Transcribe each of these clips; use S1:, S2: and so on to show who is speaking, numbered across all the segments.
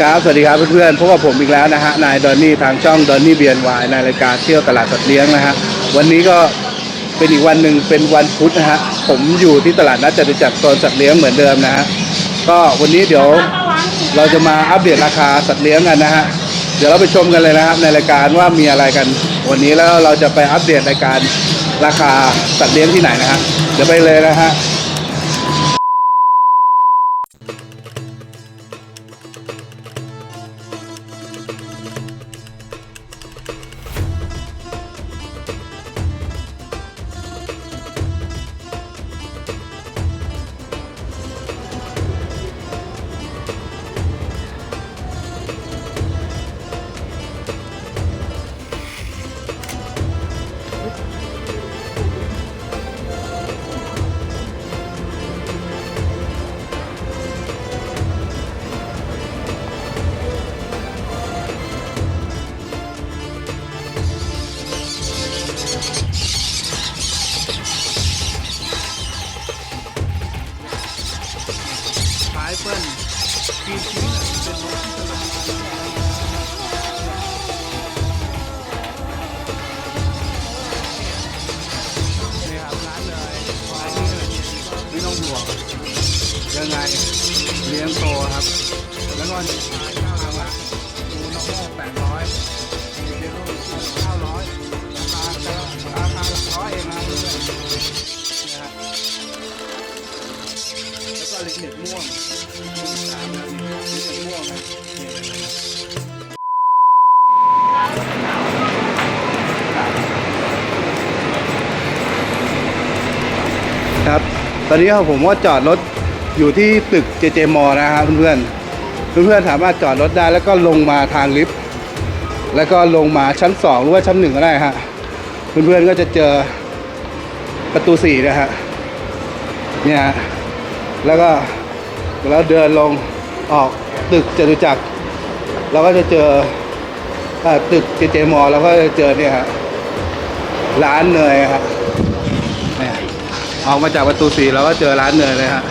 S1: ครับ สวัสดีครับเพื่อนๆ พบกับผมอีกแล้วนะฮะ นายดอนนี่ทางช่องดอนนี่เบียนวายในรายการเที่ยวตลาดสัตว์เลี้ยงนะฮะ วันนี้ก็เป็นอีกวันหนึ่งเป็นวันพุธนะฮะ ผมอยู่ที่ตลาดนัดจตุจักรโซนสัตว์เลี้ยงเหมือนเดิมนะฮะ ก็วันนี้เดี๋ยวเราจะมาอัปเดตราคาสัตว์เลี้ยงกันนะฮะ เดี๋ยวเราไปชมกันเลยนะครับในรายการว่ามีอะไรกัน วันนี้แล้วเราจะไปอัปเดตรายการราคาสัตว์เลี้ยงที่ไหนนะฮะ เดี๋ยวไปเลยนะฮะ ลี้ยงโตครับ แล้วก็ขายข้าวทาละดูน้องโม่แปดร้อยมีเบลโล่เก้าร้อยราคาเติมราคาหลักร้อยเองนะเพื่อนนะฮะแล้วก็เล็กเน็ตม่วงสามนี่เล็กเน็ตม่วงนะนี่เลยนะครับ ตอนนี้ผมก็จอดรถ อยู่ที่ตึกเจเจมอนะครับเพื่อนๆเพื่อนๆสามารถจอดรถได้แล้วก็ลงมาทางลิฟต์แล้วก็ลงมาชั้นสองหรือว่าชั้นหนึ่งก็ได้ฮะเพื่อนๆก็จะเจอประตูสี่นะฮะเนี่ยแล้วก็แล้วเดินลงออกตึกจตุจักรเราก็จะเจอตึกเจเจมอแล้วก็จะเจอเนี่ยฮะร้านเนยครับเนี่ยออกมาจากประตูสีเราก็เจอร้านเนยเลยฮะ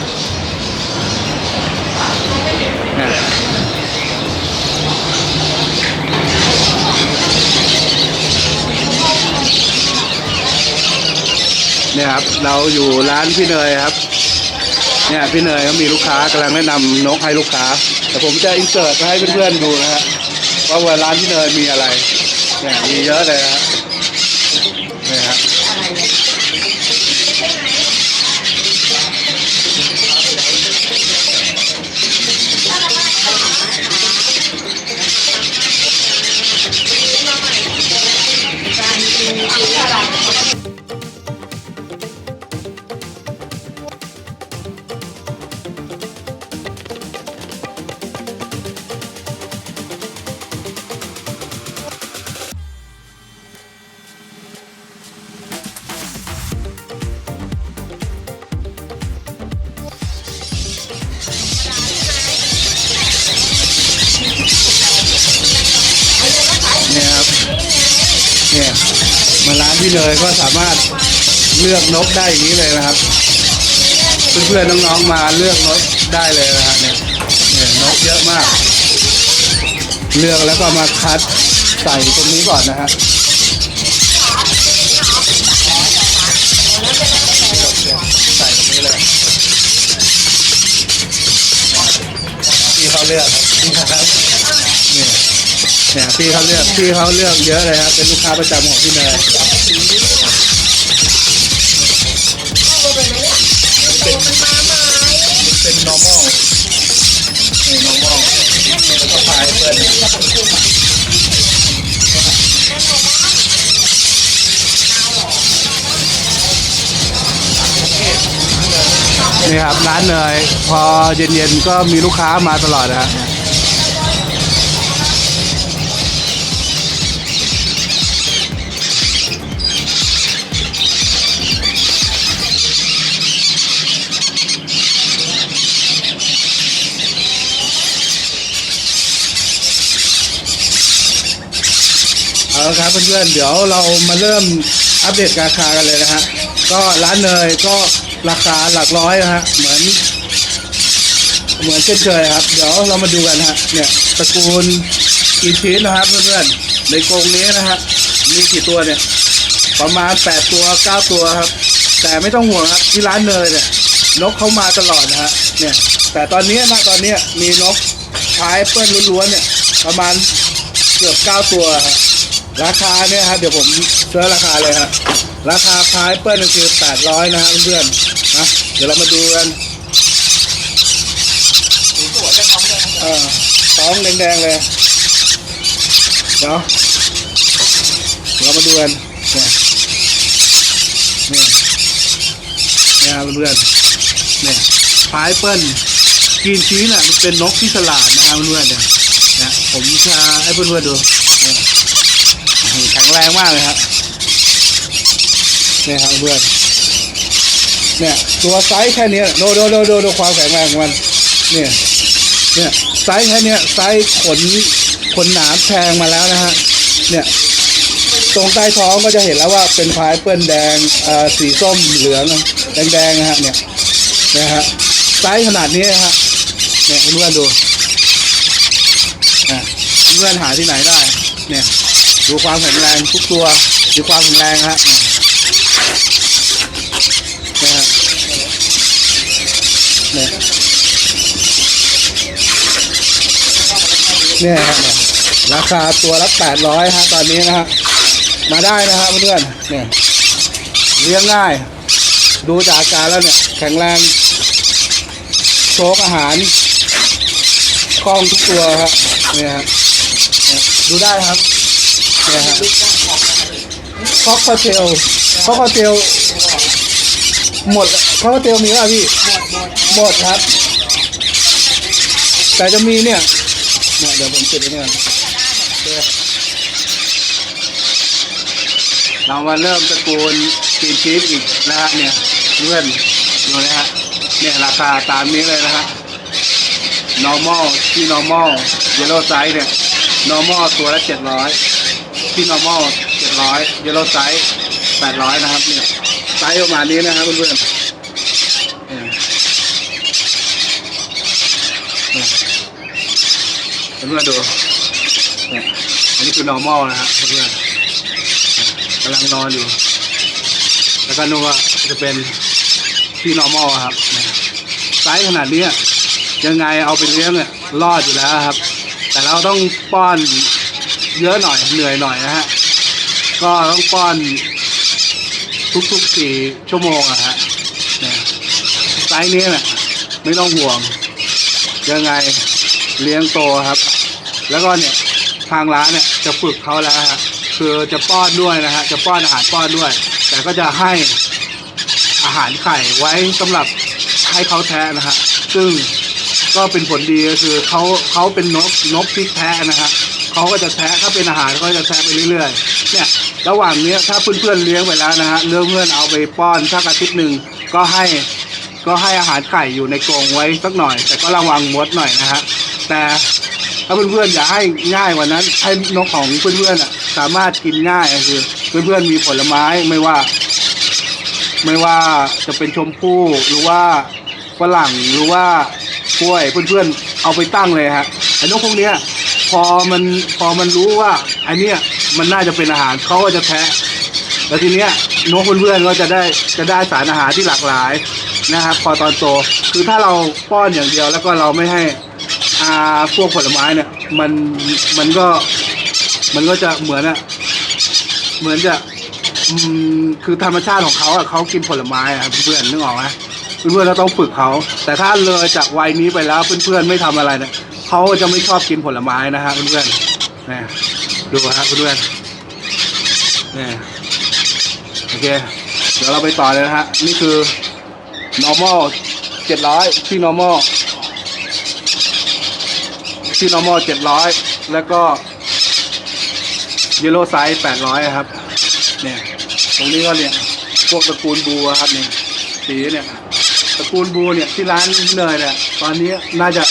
S1: เนี่ยครับเราอยู่ร้านพี่เนยครับ เนี่ยพี่เนยเขามีลูกค้ากำลังแนะนำนกให้ลูกค้า แต่ผมจะอินเสิร์ตให้เพื่อนๆดูนะฮะว่าว่าร้านพี่เนยมีอะไรเนี่ยมีเยอะเลยนะฮะ มาร้านพี่เนยก็สามารถเลือกนกได้อย่างนี้เลยนะครับ เพื่อนๆน้องๆมาเลือกนกได้เลยนะฮะเนี่ยเนี่ยนกเยอะมาก เลือกแล้วก็มาคัดใส่ตรงนี้ก่อนนะฮะใส่ตรงนี้เลยพี่เขาเลือกครับนี่ครับเนี่ย เนี่ยพี่เขาเลือกพี่เขาเลือกเยอะเลยครับเป็นลูกค้าประจำของพี่เนยเป็น normal นี่ normal แล้วก็พายเปิ้ลนี่ครับร้านเนยพอเย็นๆก็มีลูกค้ามาตลอดนะฮะ เอาละครับเพื่อนๆเดี๋ยวเรามาเริ่มอัปเดตราคากันเลยนะฮะก็ร้านเนยก็ราคาหลักร้อยนะฮะเหมือน เหมือนเช่นเคยครับ เดี๋ยวเรามาดูกันนะฮะเนี่ยตระกูลกีชีสนะครับเพื่อนๆในกรงนี้นะฮะมีกี่ตัวเนี่ย ประมาณ 8 ตัว 9 ตัวครับ แต่ไม่ต้องห่วงครับที่ร้านเนยเนี่ยนกเขามาตลอดนะฮะเนี่ยแต่ตอนนี้นะตอนนี้มีนกพายเปิ้ลล้วนๆเนี่ยประมาณเกือบ 9 ตัวครับ ราคาเนี่ยครับเดี๋ยวผมเชื่อราคาเลยครับราคาพายเปิ้ลก็คือ800นะฮะเพื่อนๆนะเดี๋ยวเรามาดูกัน
S2: สวยจะท้องแดง
S1: เออท้องแดงๆเลยเดี๋ยวเรามาดูกันเนี่ยเนี่ยเนี่ยครับเพื่อนๆเนี่ยพายเปิ้ลกินชีสน่ะมันเป็นนกที่ฉลาดนะครับเพื่อนๆเนี่ยนะผมจะให้เพื่อนๆดูเนี่ยโอ้โหแข็งแรงมากเลยครับเนี่ยครับเพื่อนเนี่ยตัวไซส์แค่เนี้ยโดโดโดโดโดความแข็งแรงของมันเนี่ยเนี่ยไซส์แค่เนี้ยไซส์ขนขนหนามแทงมาแล้วนะฮะเนี่ยตรงใต้ท้องก็จะเห็นแล้วว่าเป็นพายเปิ้ลแดงอ่อสีส้มเหลืองแดงๆนะฮะเนี่ยนะฮะไซส์ขนาดนี้นะฮะเนี่ยเพื่อนดูอะเพื่อนหาที่ไหนได้เนี่ย ดูความแข็งแรงทุกตัวดูความแข็งแรงฮะเนี่ยนะฮะเนี่ยเนี่ยครับเนี่ยราคาตัวละแปดร้อยฮะตอนนี้นะฮะมาได้นะฮะเพื่อนเนี่ยเลี้ยงง่าย ดูจากอาการแล้วเนี่ย แข็งแรงโชกอาหารคล่องทุกตัวครับเนี่ยฮะดูได้ครับ เนี่ยฮะคอกเทลค็อกเทลหมดค็อกเทลมีป่ะพี่หมดครับ แต่จะมีเนี่ยเนี่ยเดี๋ยวผมติดไว้เนี่ยเรามาเริ่มตะกูลกินชีสอีกนะฮะเนี่ยเพื่อนดูนะฮะเนี่ยราคาตามนี้เลยนะฮะ normal ที่ normal yellow size เนี่ย normal ตัวละเจ็ดร้อย ที่ normal เจ็ดร้อย yellow size แปดร้อยนะครับเนี่ยไซส์ประมาณนี้นะครับเพื่อนๆเนี่ยเนี่ยเพื่อนๆดูเนี่ยอันนี้คือ normal นะฮะเพื่อนๆกำลังนอนอยู่ แล้วก็นึกว่าจะเป็นที่ normal ครับไซส์ขนาดนี้ยยังไงเอาไปเลี้ยงเนี่ยรอดอยู่แล้วครับ แต่เราต้องป้อน เยอะหน่อยเหนื่อยหน่อยนะฮะ ก็ต้องป้อนทุกๆสี่ชั่วโมงอะฮะไซส์นี้เนี่ยไม่ต้องห่วง ยังไงเลี้ยงโตครับ แล้วก็เนี่ยทางร้านเนี่ยจะฝึกเขาแล้วฮะคือจะป้อนด้วยนะฮะจะป้อนอาหารป้อนด้วย แต่ก็จะให้อาหารไข่ไว้สำหรับให้เขาแทะนะฮะซึ่งก็เป็นผลดีก็คือเขาเขาเป็นนกนกที่แทะนะฮะ เขาก็จะแทะถ้าเป็นอาหารเขาก็จะแทะไปเรื่อยๆ เนี่ยระหว่างเนี้ยถ้าเพื่อนๆเลี้ยงไปแล้วนะฮะเรื่องเพื่อนเอาไปป้อนสักอาทิตย์หนึ่งก็ให้ก็ให้อาหารไข่อยู่ในกรงไว้สักหน่อย แต่ก็ระวังมดหน่อยนะฮะแต่ถ้าเพื่อนๆอยากให้ง่ายกว่านั้นให้นกของเพื่อนๆอะสามารถกินง่ายคือเพื่อนๆมีผลไม้ไม่ว่า ไม่ว่าจะเป็นชมพู่หรือว่าฝรั่งหรือว่ากล้วยเพื่อนๆเอาไปตั้งเลยฮะไอ้นกพวกเนี้ย พอมันพอมันรู้ว่าไอเนี้ยมันน่าจะเป็นอาหารเขาก็จะแทะแล้วทีเนี้ยนกเพื่อนๆก็จะได้จะได้สารอาหารที่หลากหลายนะครับ พอตอนโตคือถ้าเราป้อนอย่างเดียวแล้วก็เราไม่ให้อาพวกผลไม้เนี่ย มันมันก็มันก็จะเหมือนอะเหมือนจะคือธรรมชาติของเขาอะเขากินผลไม้อะเพื่อนนึกออกไหมเพื่อนๆเราต้องฝึกเขา แต่ถ้าเลยจากวัยนี้ไปแล้วเพื่อนๆไม่ทำอะไรเนี่ย เขาจะไม่ชอบกินผลไม้นะฮะเพื่อนๆนี่ดูฮะเพื่อนๆนี่โอเค เดี๋ยวเราไปต่อเลยนะฮะ นี่คือ normal 700ที่ normal ที่ normal 700แล้วก็ yellow size 800ครับ เนี่ย ตรงนี้ก็เนี่ย พวกตระกูลบูอะครับเนี่ย สีเนี่ย ตระกูลบูเนี่ยที่ร้านเนยเนี่ย ตอนนี้น่าจะ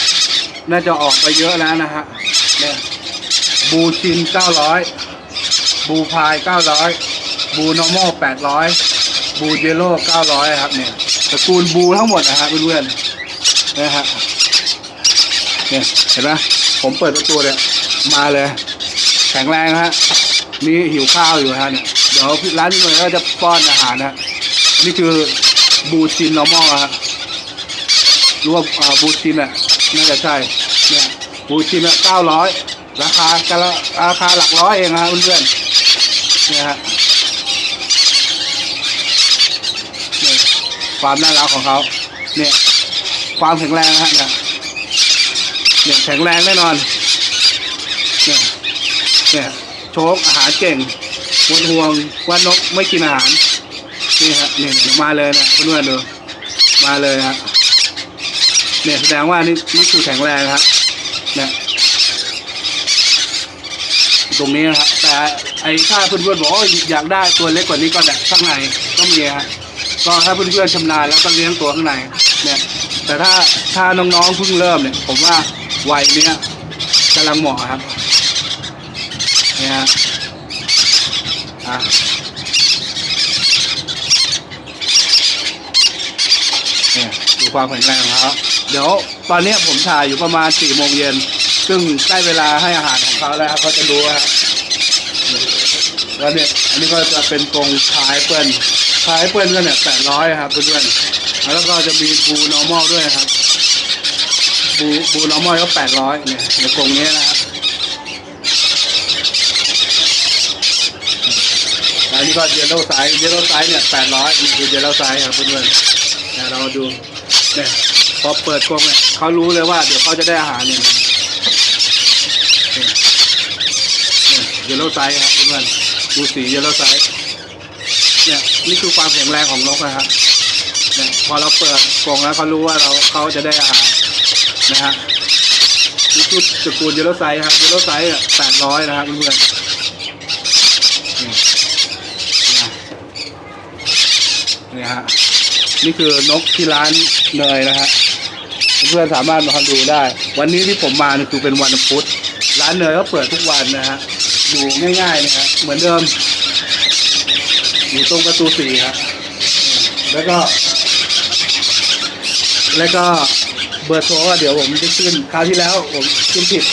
S1: น่าจะออกไปเยอะแล้วนะฮะเนี่ยบูชิน 900 บูพาย 900 บูนอร์มอล800 บูเยลโล่900 ครับเนี่ยตระกูลบูทั้งหมดนะฮะเพื่อนๆนะฮะเนี่ยเห็นไหมผมเปิดประตูเนี่ยมาเลย แข็งแรงฮะมีหิวข้าวอยู่ฮะเนี่ยเดี๋ยวร้านนี้ก็จะป้อนอาหารนะนี่คือบูชินนอร์มอลฮะ หรู้ว่าบูชินอะน่าจะใช่เนี่ยบูชินอะเก้าร้อยราคากันละราคาหลักร้อยเองฮะเพื่อนๆเนี่ยฮะเนี่ยความน่ารักของเขาเนี่ยความแข็งแรงนะฮะเนี่ยเนี่ยแข็งแรงแน่นอนเนี่ยเนี่ยโชคอาหารเก่งหมดห่วงว่านกไม่กินอาหารนี่ฮะเนี่ยเนี่ยมาเลยนะเพื่อนๆดูมาเลยฮะ เนี่ยแสดงว่านี่นี่คือแข็งแรงครับเนี่ยตรงนี้นะครับแต่ไอ้ถ้าเพื่อนๆบอกว่าอยากได้ตัวเล็กกว่านี้ก็แบบข้างในก็มีฮะก็ถ้าเพื่อนๆชำนาญแล้วก็เลี้ยงตัวข้างในเนี่ย แต่ถ้าถ้าน้องๆเพิ่งเริ่มเนี่ย ผมว่าวัยเนี้ยกำลังเหมาะครับเนี่ยฮะอะเนี่ยดูความแข็งแรงของเขา เดี๋ยวตอนเนี้ยผมถ่ายอยู่ประมาณสี่โมงเย็น ซึ่งใกล้เวลาให้อาหารของเขาแล้วครับเขาจะรู้ว่าแล้วเนี่ยอันนี้ก็จะเป็นกรงพายเปิ้ลพายเปิ้ลก็เนี่ยแปดร้อยครับเพื่อนๆแล้วก็จะมีบูนอร์มอลด้วยครับ บูบูนอร์มอลก็แปดร้อยเนี่ยในกรงนี้นะครับอันนี้ก็เยลโล่ไซส์เยลโล่ไซส์เนี่ยแปดร้อยนี่คือเยลโล่ไซส์ครับเพื่อนๆเนี่ยเราดูเนี่ย พอเปิดกรงเนี่ยเขารู้เลยว่า เดี๋ยวเขาจะได้อาหารเนี่ยเยลโล่ไซส์ครับเพื่อนดูสีเยลโล่ไซส์เนี่ยนี่คือความแข็งแรงของนกนะครับเนี่ยพอเราเปิดกรงแล้วเขารู้ว่าเราเขาจะได้อาหารนะฮะนี่คือตระกูลเยลโล่ไซส์ครับเยลโล่ไซส์แปดร้อยนะครับเพื่อนเนี่ยฮะนี่คือนกที่ร้านเนยนะฮะเพื่อนๆสามารถมาดูได้ วันนี้ที่ผมมาเนี่ยคือเป็นวันพุธร้านเนยก็เปิดทุกวันนะฮะอยู่ง่ายๆนะฮะเหมือนเดิม อยู่ตรงประตูสี่ครับแล้วก็ แล้วก็เบอร์โทรเดี๋ยวผมจะขึ้นคราวที่แล้วผมขึ้นผิด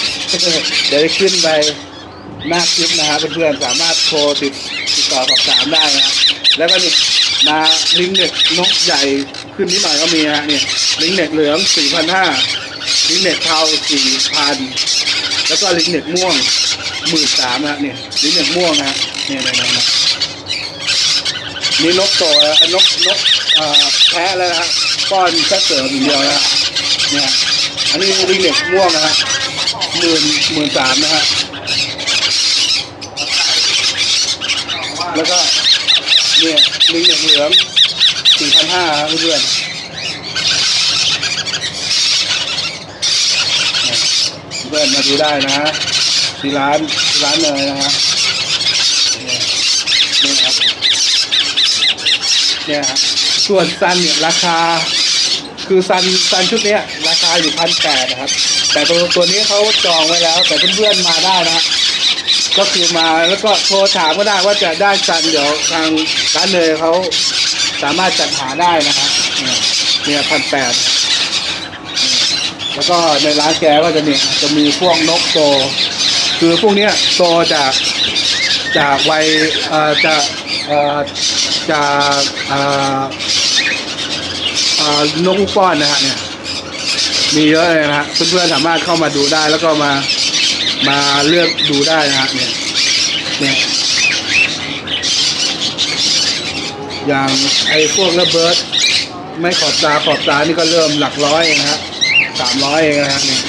S1: เดี๋ยวจะขึ้นไปหน้าคลิปนะฮะเพื่อนๆสามารถโทรติดติดต่อสอบถามได้นะฮะแล้วก็นี่มาลิงก์เน็ตนกใหญ่ ขึ้นนิดหน่อยก็มีฮะเนี่ยลิงเน็ตเหลืองสี่พันห้าลิงเน็ตเทาสี่พันแล้วก็ลิงเน็ตม่วงหมื่นสามฮะเนี่ยลิงเน็ตม่วงฮะเนี่ยนี่ยเนี่ยนี่นกโตแล้วนกนกแพะแล้วนะป้อนแค่เสริมอย่างเดียวนะเนี่ยอันนี้ลิงเด็กม่วงนะฮะหมื่นหมื่นสามนะฮะแล้วก็เนี่ยลิงเด็กเหลือง สี่พันห้าครับเพื่อนเพื่อนมาดูได้นะฮะที่ร้านที่ร้านเนยนะฮะเนี่ยครับเนี่ยครับส่วนซันเนี่ยราคา คือซันซันชุดเนี้ยราคาอยู่พันแปดนะครับ แต่ตัวตัวนี้เขาจองไว้แล้ว แต่เพื่อนๆมาได้นะฮะก็คือมาแล้วก็โทรถามก็ได้ว่าจะได้ซันเดี๋ยวทางร้านเนยเขา สามารถจัดหาได้นะฮะเนี่ยเนี่ยพันแปดแล้วก็ในร้านแกก็จะเนี่ยจะมีพวกนกโต คือพวกเนี้ยโตจากจากวัยจะจากนกลูกป้อนนะฮะเนี่ยมีเยอะเลยนะฮะเพื่อนๆสามารถเข้ามาดูได้แล้วก็มามาเลือกดูได้นะฮะเนี่ยเนี่ย อย่างไอ้พวกระเบิด ไม่ขอบตาขอบตานี่ก็เริ่มหลักร้อยเองนะฮะสามร้อยเองนะฮะเนี่ย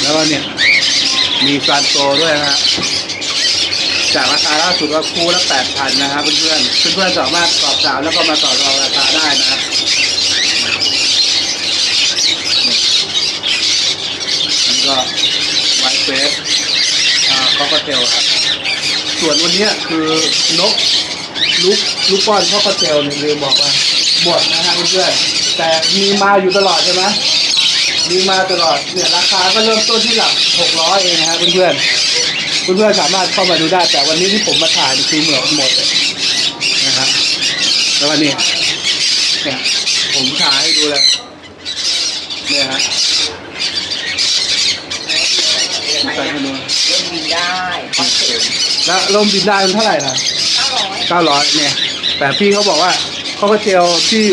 S1: แล้วก็เนี่ยมีซานโตด้วยนะฮะจากราคาล่าสุดก็คู่ละแปดพันนะครับเพื่อนๆเพื่อนๆสามารถสอบถามแล้วก็มาต่อรองราคา นะครับนี่ก็ไวท์เฟสอ่าคอกเทลครับ ส่วนวันนี้คือนกลูกลูกป้อนคอกเทลเนี่ยลืมบอกว่าหมดนะฮะเพื่อนแต่มีมาอยู่ตลอดใช่ไหมมีมาตลอดเนี่ยราคาก็เริ่มต้นที่หลักหกร้อยเองนะครับเพื่อนเพื่อนๆสามารถเข้ามาดูได้แต่วันนี้ที่ผมมาถ่ายคือเหมือนหมดนะครับแล้ววันนี้ เนี่ยผมถ่ายให้ดูเลยเนี่ยฮะใส่ให้ดู
S2: เล่นดีได้คอนเซ็ปต์
S1: แล้วลมบินได้มันเท่าไหร่ล่ะ
S2: เก้าร้อย
S1: เก้าร้อยเนี่ย แต่พี่เขาบอกว่าข้าวเจลที่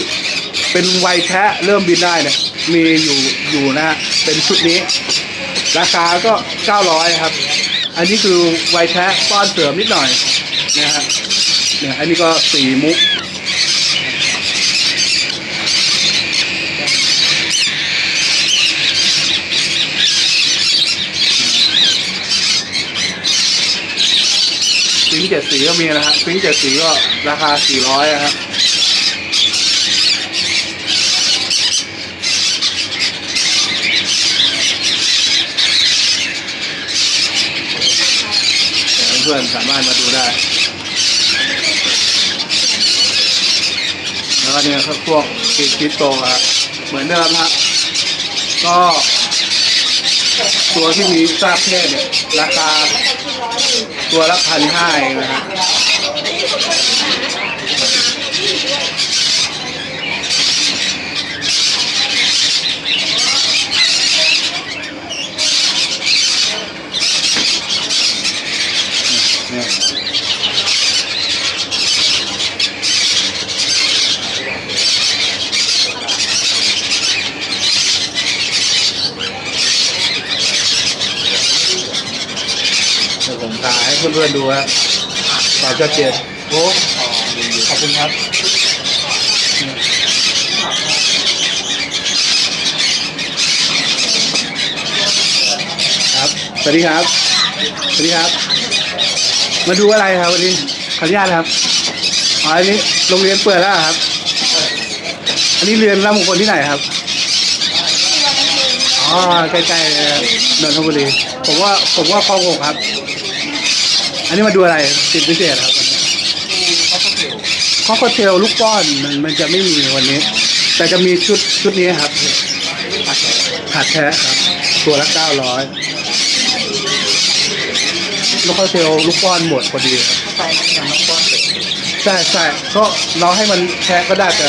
S1: เป็นไวแท้เริ่มบินได้เนี่ย มีอยู่อยู่นะฮะเป็นชุดนี้ ราคาก็เก้าร้อยครับ อันนี้คือไวแท้ป้อนเสริมนิดหน่อยนะฮะเนี่ยอันนี้ก็สีมุก ฟิงเจ็ดสีก็มีนะฮะฟิงเจ็ดสีก็ราคาสี่ร้อยครับเพื่อนๆสามารถมาดูได้ แล้วก็เนี่ยครับพวกคริสโตครับเหมือนเดิมฮะก็ตัวที่มีซากเพศเนี่ยราคา ตัวละพันห้าเองนะฮะเนี่ยเดี๋ยวผมถ่ายให้เพื่อนๆดูฮะความชัดเจนโอ้ขอบคุณครับครับ สวัสดีครับ สวัสดีครับ มาดูอะไรครับวันนี้ขออนุญาตนะครับอ๋ออันนี้โรงเรียนเปิดแล้วเหรอครับ อันนี้เรียนรับมงคลที่ไหนครับอ๋อใกล้ๆเลยครับนนทบุรี ผมว่าผมว่าคลองหกครับ อันนี้มาดูอะไรติดพิเศษครับวันนี้
S2: เขาก็เกี่ยว
S1: ข้าวโพดเทลลูกป้อนมันมันจะไม่มีวันนี้ แต่จะมีชุดชุดนี้ครับผัดแท้ครับ ตัวละเก้าร้อยลูกข้าวโพดเทลลูกป้อนหมดพอดีครับ
S2: ไปมันยังไม่ก้อนเสร็จ
S1: ใช่ใช่ก็เราให้มันแท้ก็ได้แต่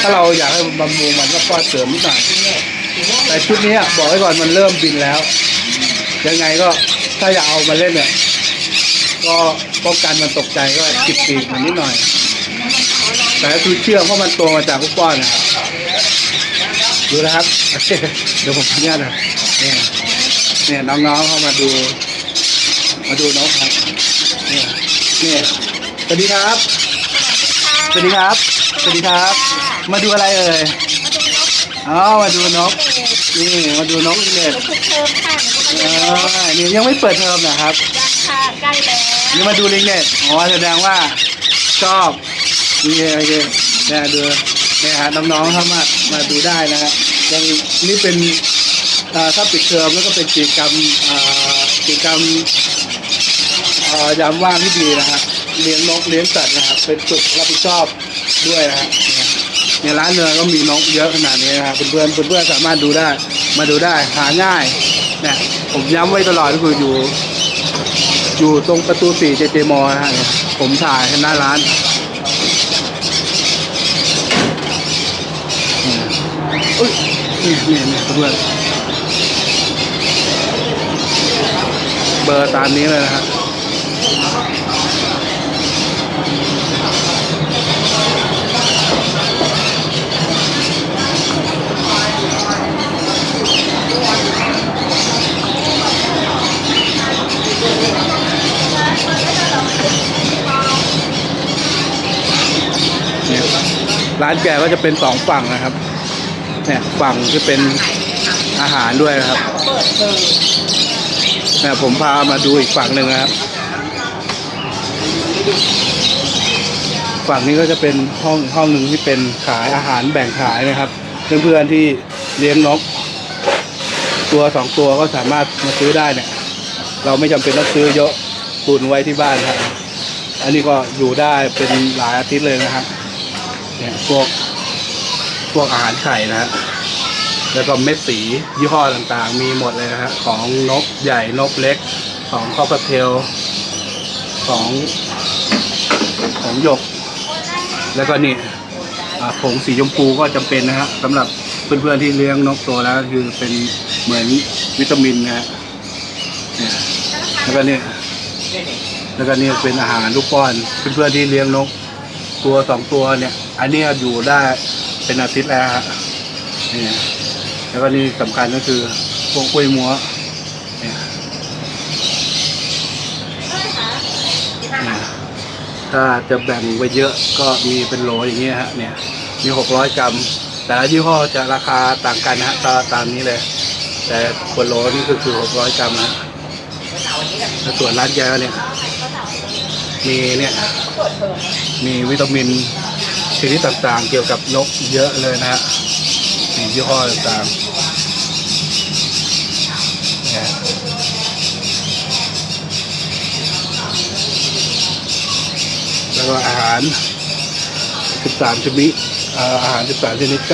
S1: ถ้าเราอยากให้มันบำรุงมันก็ป้อนเสริมนิดหน่อยแต่ชุดนี้บอกไว้ก่อนมันเริ่มบินแล้ว ยังไงก็ถ้าอยากเอามาเล่นเนี่ย ก็ป้องกันมันตกใจก็จิบปีกมันนิดหน่อย แต่ก็คือเชื่อเพราะมันโตมาจากลูกป้อนนะครับดูนะครับ เดี๋ยวผมขออนุญาตนะเนี่ยเนี่ยน้องๆเข้ามาดู มาดูน้องครับเนี่ยเนี่ยสวัสดีครับ สวัสดีครับ สวัสดีครับ มาดูอะไรเอ่ยอ๋อมาดูนก นี่มาดูนกอีกเลย
S3: ทุกเทอมค่ะ
S1: เออนี่ยังไม่เปิดเทอมนะครับ
S3: ยังค่ะใกล้แล้ว
S1: นี่มาดูลิงเนี่ยอ๋อแสดงว่าชอบนี่โอเคเนี่ยดูนี่ฮะน้องๆเข้ามามาดูได้นะฮะยังนี่เป็นถ้าปิดเทอมแล้วก็เป็นกิจกรรมอ่ากิจกรรมอ่ายามว่างที่ดีนะฮะเลี้ยงนกเลี้ยงสัตว์นะครับเป็นจุดรับผิดชอบด้วยนะฮะเนี่ยเนี่ยร้านเนื้อก็มีนกเยอะขนาดนี้นะครับเพื่อนๆเพื่อนๆสามารถดูได้มาดูได้หาง่ายนี่ผมย้ำไว้ตลอดก็คืออยู่ อยู่ตรงประตูสี่เจเจมอนะฮะเนี่ยผมถ่ายหน้าร้านอุ้ยเนี่ยเนี่ยเนี่ยเพื่อนเบอร์ตามนี้เลยนะครับ เนี่ยร้านแกก็จะเป็นสองฝั่งนะครับ เนี่ยฝั่งที่เป็นอาหารด้วยนะครับ
S2: เนี่
S1: ยผมพามาดูอีกฝั่งหนึ่งนะครับ ฝั่งนี้ก็จะเป็นห้องห้องหนึ่งที่เป็นขายอาหารแบ่งขายนะครับ เพื่อนๆที่เลี้ยงนก ตัวสองตัวก็สามารถมาซื้อได้เนี่ย เราไม่จำเป็นต้องซื้อเยอะ ตุนไว้ที่บ้านครับ อันนี้ก็อยู่ได้เป็นหลายอาทิตย์เลยนะครับเนี่ยพวกพวกอาหารไข่นะฮะแล้วก็เม็ดสียี่ห้อต่างๆ มีหมดเลยนะฮะของนกใหญ่นกเล็ก ของคอปเทลของของหยก แล้วก็นี่ผงสีชมพูก็จำเป็นนะฮะสำหรับเพื่อนๆที่เลี้ยงนกตัวแล้วคือเป็นเหมือนวิตามินนะฮะเนี่ยแล้วก็เนี่ย แล้วก็นี่เป็นอาหารลูกป้อนเพื่อนๆที่เลี้ยงนก ตัวสองตัวเนี่ย อันนี้อยู่ได้เป็นอาทิตย์แล้วฮะเนี่ยแล้วก็นี่สำคัญก็คือพวกกล้วยมัวนเนี่ยถ้าจะแบ่งไปเยอะก็มีเป็นโหลอย่างเงี้ยฮะเนี่ยมีหกร้อยกรัม แต่ละยี่ห้อจะราคาต่างกันนะฮะตามนี้เลย แต่ขวดโหลนี่ก็คือหกร้อยกรัมนะ แล้วส่วนร้านแกเนี่ยมีเนี่ยมีวิตามินชนิดต่างๆ เกี่ยวกับนกเยอะเลยนะฮะมียี่ห้อต่างๆเนี่ยแล้วก็อาหาร 13 ชนิดเอ่ออาหาร 13 ชนิด 9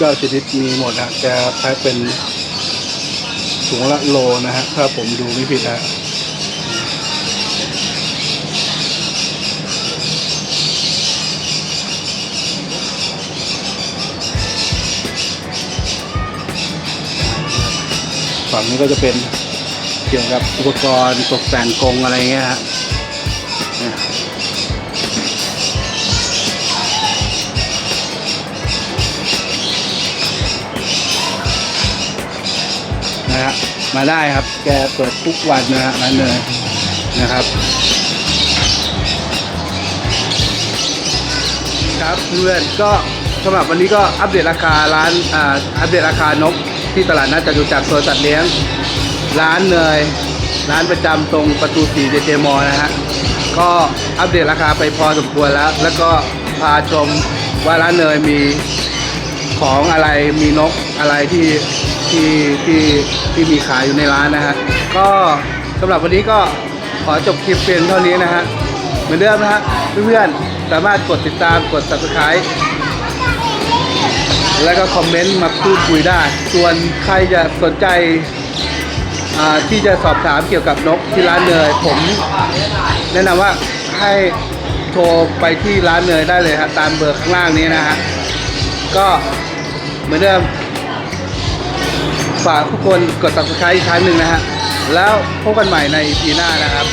S1: 9 ชนิดมีหมดนะจะแพ็คเป็น ถุงละโลนะฮะ ถ้าผมดูไม่ผิดนะฝั่งนี้ก็จะเป็นเกี่ยวกับอุปกรณ์ตกแต่งกรงอะไรเงี้ยฮะ นะฮะมาได้ครับ แกเปิดทุกวันนะฮะร้านเลยนะครับ ครับเพื่อนก็สำหรับวันนี้ก็อัปเดตราคาร้านอ่าอัปเดตราคานกที่ตลาดนัดจตุจักรโซนสัตว์เลี้ยง ร้านเนยร้านประจำตรงประตูสีเจเจมอนะฮะก็อัปเดตราคาไปพอสมควรแล้ว แล้วก็พาชมว่าร้านเนยมีของอะไรมีนก อะไรที่ที่ที่ที่มีขายอยู่ในร้านนะฮะก็สำหรับวันนี้ก็ขอจบคลิปเพียงเท่านี้นะฮะเหมือนเดิมนะฮะเพื่อนๆสามารถกดติดตามกด subscribe แล้วก็คอมเมนต์มาพูดคุยได้ ส่วนใครจะสนใจที่จะสอบถามเกี่ยวกับนกที่ร้านเนยผมแนะนำว่าให้โทรไปที่ร้านเนยได้เลยครับตามเบอร์ข้างล่างนี้นะฮะก็เหมือนเดิม ฝากทุกคนกด subscribe อีกครั้งหนึ่งนะฮะ แล้วพบกันใหม่ในปีหน้านะครับ